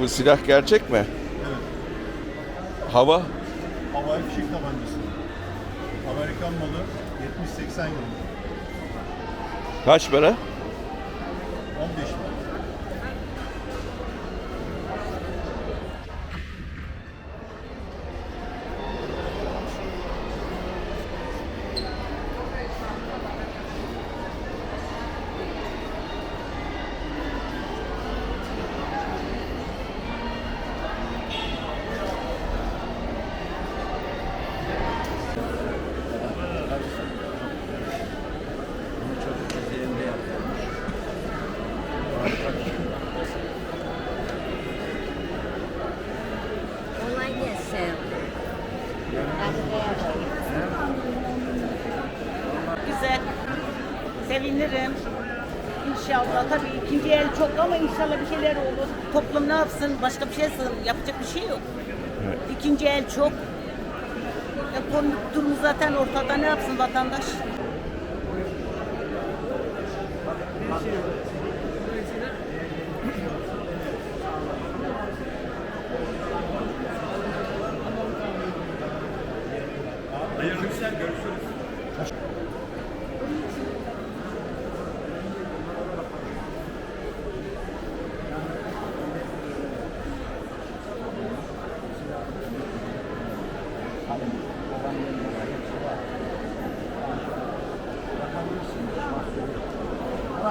Bu silah gerçek mi? Evet. Hava? Havai fişek tabancası. Amerikan malı 70-80 yılında. Kaç para? 15 lira. Online yes, Sam. Güzel. Sevinirim. İnşallah tabii ikinci el çok ama inşallah bir şeyler olur. Toplum ne yapsın? Başka bir şey yapacak bir şey yok. İkinci el çok. Ekonomik durum zaten ortada ne yapsın vatandaş?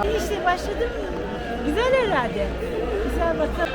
İşte başladım. Güzel herhalde. Güzel bakalım.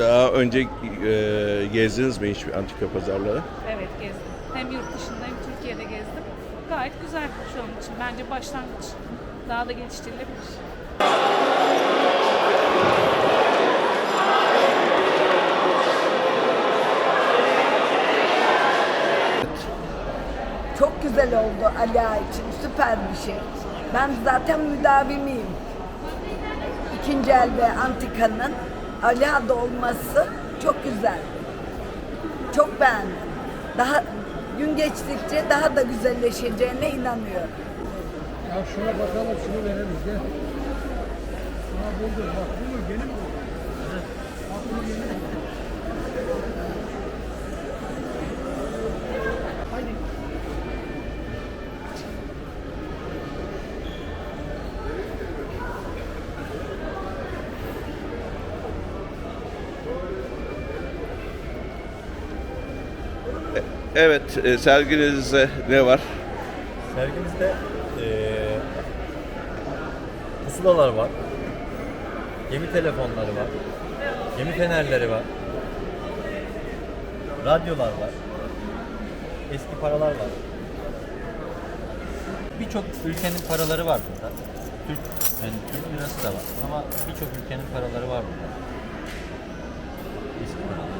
Daha önce e, gezdiniz mi hiç antika pazarları? Evet gezdim. Hem yurt dışında hem Türkiye'de gezdim. Gayet güzel şu an için. Bence başlangıç daha da geliştirilebilir. Çok güzel oldu Ala için. Süper bir şey. Ben zaten müdavimiyim. İkinci el ve antikanın Ali Ağa'da olması çok güzel. Çok beğendim. Daha gün geçtikçe daha da güzelleşeceğine inanıyorum. Ya şuna bakalım, şunu verelim. Gel. Ha buldum, bak bu yeni mi bu? Bak bunu yeni mi? Evet, e, serginizde ne var? Sergimizde eee pusulalar var. Gemi telefonları var. Gemi fenerleri var. Radyolar var. Eski paralar var. Birçok ülkenin paraları var burada. Türk, yani Türk lirası da var ama birçok ülkenin paraları var burada. Eski paralar.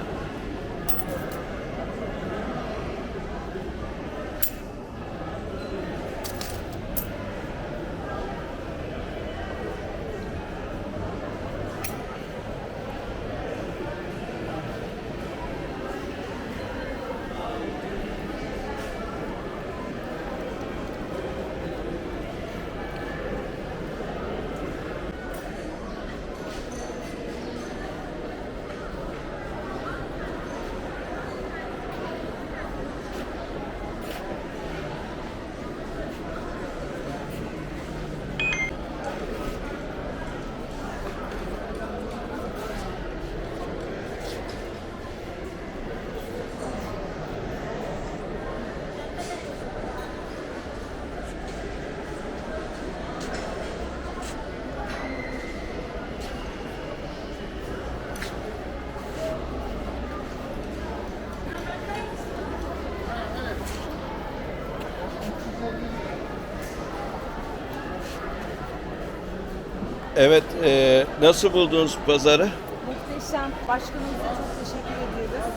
Evet, e, nasıl buldunuz pazarı? Muhteşem. Başkanımıza çok teşekkür ediyoruz.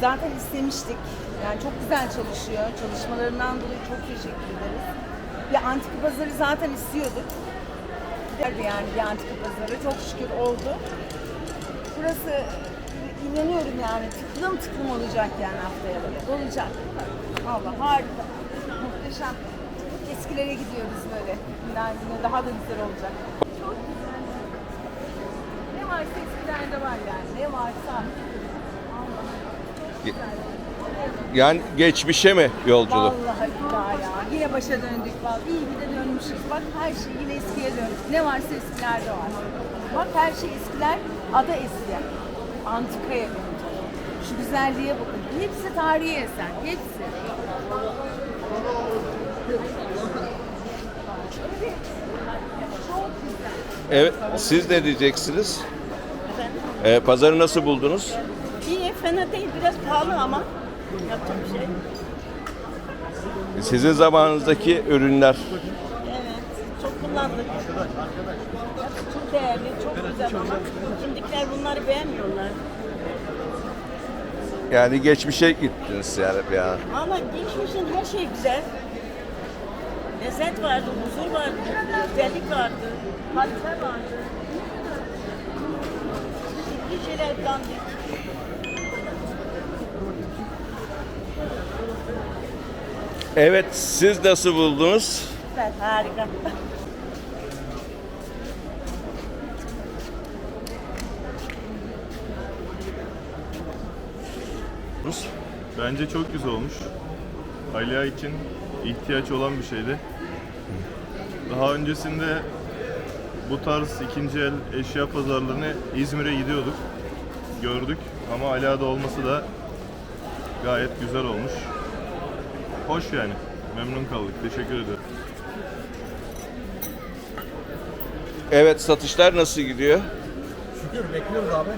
Zaten istemiştik. Yani çok güzel çalışıyor. Çalışmalarından dolayı çok teşekkür ederiz. Bir antika pazarı zaten istiyorduk. Vardı yani bir antika pazarı. Çok şükür oldu. Burası inanıyorum yani tıklım tıklım olacak yani haftaya böyle. Olacak. Valla harika. Muhteşem. Eskilere gidiyoruz böyle. Güne daha da güzel olacak. Varsa eskilerde var yani. Ne varsa. Yani geçmişe mi yolculuk? Vallahi billahi ya. Yine başa döndük vallahi. İyi ki de dönmüşüz. Bak her şey yine eskiye döndük. Ne varsa eskilerde var. Bak her şey eskiler, ada eski. Antikaya döndü. Şu güzelliğe bakın. Hepsi tarihi eser. Hepsi. Evet, siz ne diyeceksiniz? E, pazarı nasıl buldunuz? İyi, fena değil. Biraz pahalı ama yapacak bir şey. Sizin zamanınızdaki ürünler Evet, çok kullandık. Çok değerli, çok güzel ama şimdikiler bunları beğenmiyorlar. yani geçmişe gittiniz yani bir an. Ama geçmişin her şey güzel. Lezzet vardı, huzur vardı, güzellik vardı, kalite vardı. Evet, siz nasıl buldunuz? Süper, harika. Bence çok güzel olmuş. Aliya için ihtiyaç olan bir şeydi. Daha öncesinde bu tarz ikinci el eşya pazarlarını İzmir'e gidiyorduk. Gördük ama Alia'da olması da gayet güzel olmuş. Hoş yani. Memnun kaldık. Teşekkür ederim. Evet, satışlar nasıl gidiyor? Şükür bekliyoruz abi.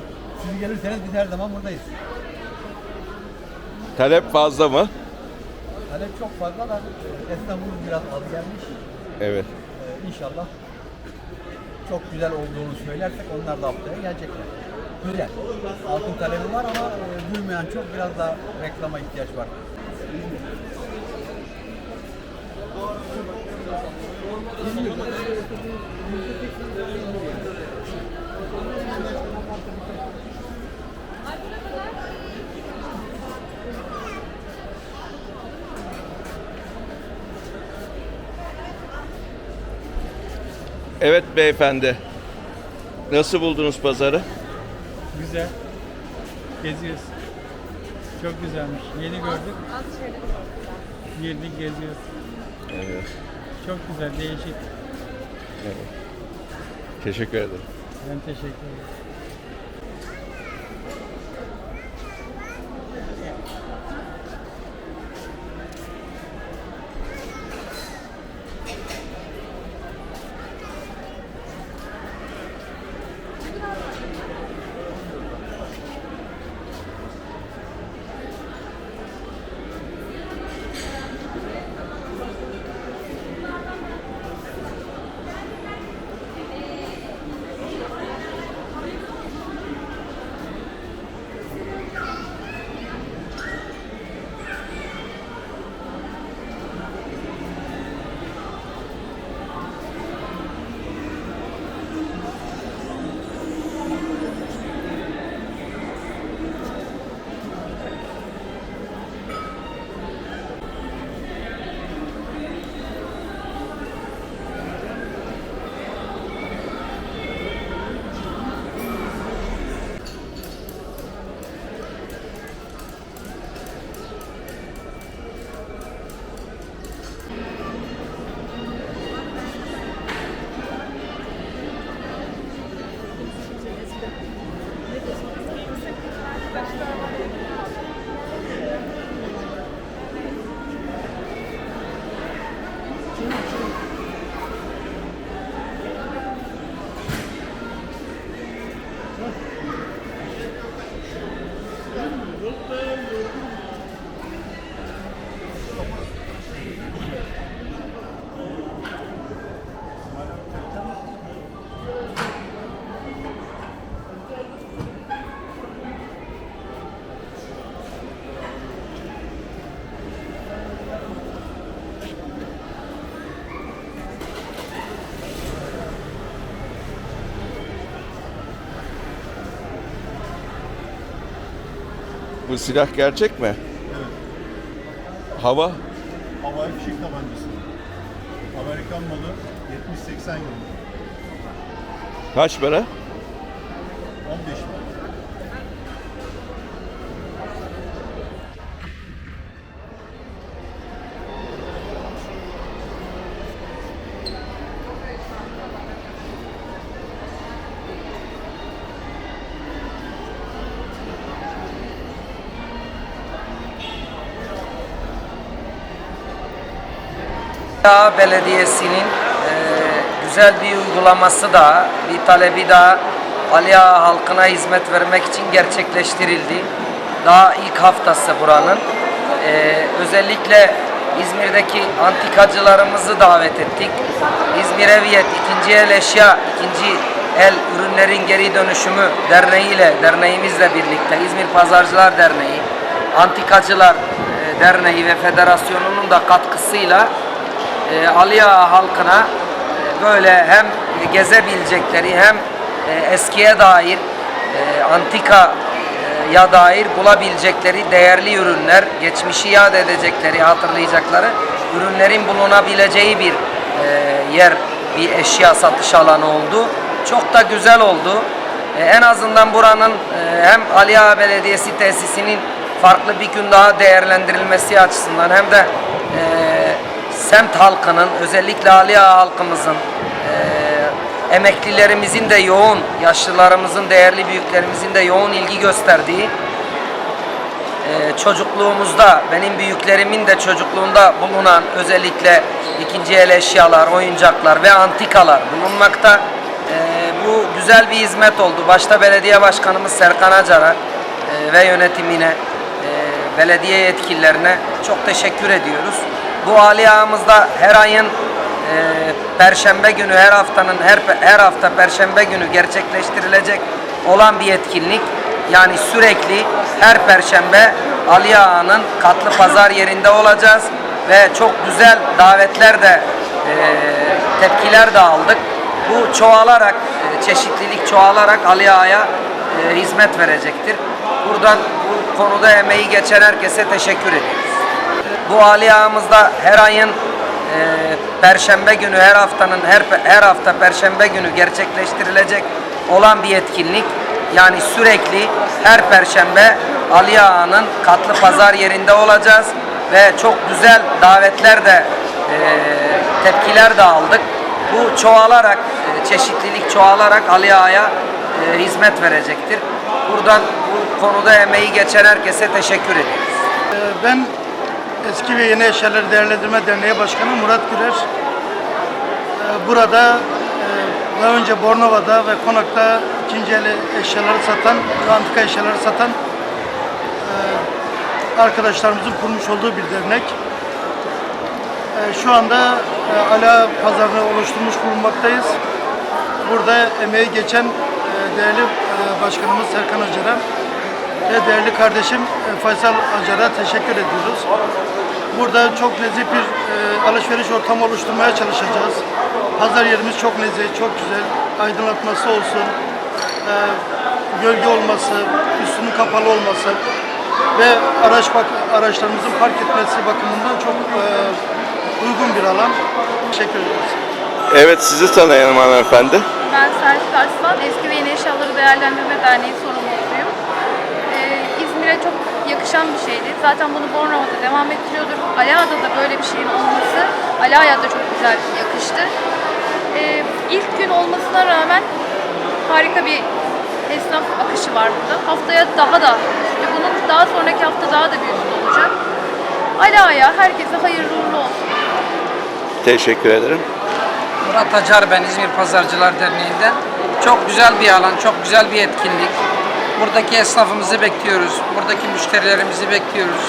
Siz gelirseniz biz her zaman buradayız. Talep fazla mı? Talep çok fazla da e, esnafımız biraz az gelmiş. Evet. Ee, inşallah çok güzel olduğunu söylersek onlar da haftaya gelecekler. Güzel. Altın talebi var ama e, duymayan çok biraz daha reklama ihtiyaç var. Evet beyefendi. Nasıl buldunuz pazarı? Güzel. Geziyoruz. Çok güzelmiş. Yeni gördük. Girdik geziyoruz. Evet. Çok güzel, değişik. Teşekkür ederim. Ben teşekkür ederim. Bu silah gerçek mi? Evet. Hava? Havai fişek tabancası. Amerikan malı 70-80 yılında. Kaç para? 15 lira. Dağ Belediyesi'nin e, güzel bir uygulaması da, bir talebi da Ali Ağa halkına hizmet vermek için gerçekleştirildi. Daha ilk haftası buranın. E, özellikle İzmir'deki antikacılarımızı davet ettik. İzmir Eviyet ikinci el eşya, ikinci el ürünlerin geri dönüşümü derneğiyle, derneğimizle birlikte İzmir Pazarcılar Derneği, Antikacılar e, Derneği ve Federasyonu'nun da katkısıyla e, Ali Ağa halkına e, böyle hem gezebilecekleri hem e, eskiye dair e, antika e, ya dair bulabilecekleri değerli ürünler, geçmişi yad edecekleri, hatırlayacakları ürünlerin bulunabileceği bir e, yer, bir eşya satış alanı oldu. Çok da güzel oldu. E, en azından buranın e, hem Ali Ağa Belediyesi tesisinin farklı bir gün daha değerlendirilmesi açısından hem de e, semt halkının özellikle Ali Ağa halkımızın e, emeklilerimizin de yoğun, yaşlılarımızın, değerli büyüklerimizin de yoğun ilgi gösterdiği e, çocukluğumuzda, benim büyüklerimin de çocukluğunda bulunan özellikle ikinci el eşyalar, oyuncaklar ve antikalar bulunmakta. E, bu güzel bir hizmet oldu. Başta belediye başkanımız Serkan Acar'a e, ve yönetimine, belediye yetkililerine çok teşekkür ediyoruz. Bu Ali Ağamızda her ayın e, Perşembe günü her haftanın her her hafta Perşembe günü gerçekleştirilecek olan bir etkinlik. Yani sürekli her Perşembe Ali Ağa'nın katlı pazar yerinde olacağız ve çok güzel davetler de e, tepkiler de aldık. Bu çoğalarak, e, çeşitlilik çoğalarak Ali Ağa'ya e, hizmet verecektir. Buradan bu konuda emeği geçen herkese teşekkür ediyoruz. Bu Ali Ağamızda her ayın e, Perşembe günü, her haftanın her her hafta Perşembe günü gerçekleştirilecek olan bir etkinlik. Yani sürekli her Perşembe Ali Ağa'nın katlı pazar yerinde olacağız ve çok güzel davetler de e, tepkiler de aldık. Bu çoğalarak, e, çeşitlilik çoğalarak Ali Ağa'ya e, hizmet verecektir. Buradan bu konuda emeği geçen herkese teşekkür ediyoruz. Ben Eski ve Yeni Eşyaları Değerlendirme Derneği Başkanı Murat Gürer. Ee, Burada e, daha önce Bornova'da ve Konak'ta ikinci el eşyaları satan antika eşyaları satan e, arkadaşlarımızın kurmuş olduğu bir dernek. E, Şu anda e, Ala pazarını oluşturmuş bulunmaktayız. Burada emeği geçen e, değerli e, başkanımız Serkan Acar'a ve değerli kardeşim e, Faysal Acar'a teşekkür ediyoruz. Burada çok nezih bir e, alışveriş ortamı oluşturmaya çalışacağız. Pazar yerimiz çok nezih, çok güzel. Aydınlatması olsun, e, gölge olması, üstünün kapalı olması ve araç bak araçlarımızın park etmesi bakımından çok e, uygun bir alan. Teşekkür ederiz. Evet sizi tanıyalım hanımefendi. Ben Serpil Arslan, Eski ve Yeni Eşyaları Değerlendirme Derneği İzmir'e çok yakışan bir şeydi. Zaten bunu Bornova'da devam ettiriyorduk. Ala'da da böyle bir şeyin olması Ala'ya da çok güzel yakıştı. Ee, ilk gün olmasına rağmen harika bir esnaf akışı var burada. Haftaya daha da üstü. Bunun daha sonraki hafta daha da bir üstü olacak. Ala'ya herkese hayırlı uğurlu olsun. Teşekkür ederim. Murat Acar ben İzmir Pazarcılar Derneği'nden. Çok güzel bir alan, çok güzel bir etkinlik. Buradaki esnafımızı bekliyoruz. Buradaki müşterilerimizi bekliyoruz.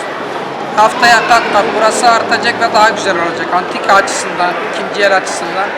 Haftaya kat kat burası artacak ve daha güzel olacak. Antika açısından, ikinci el açısından.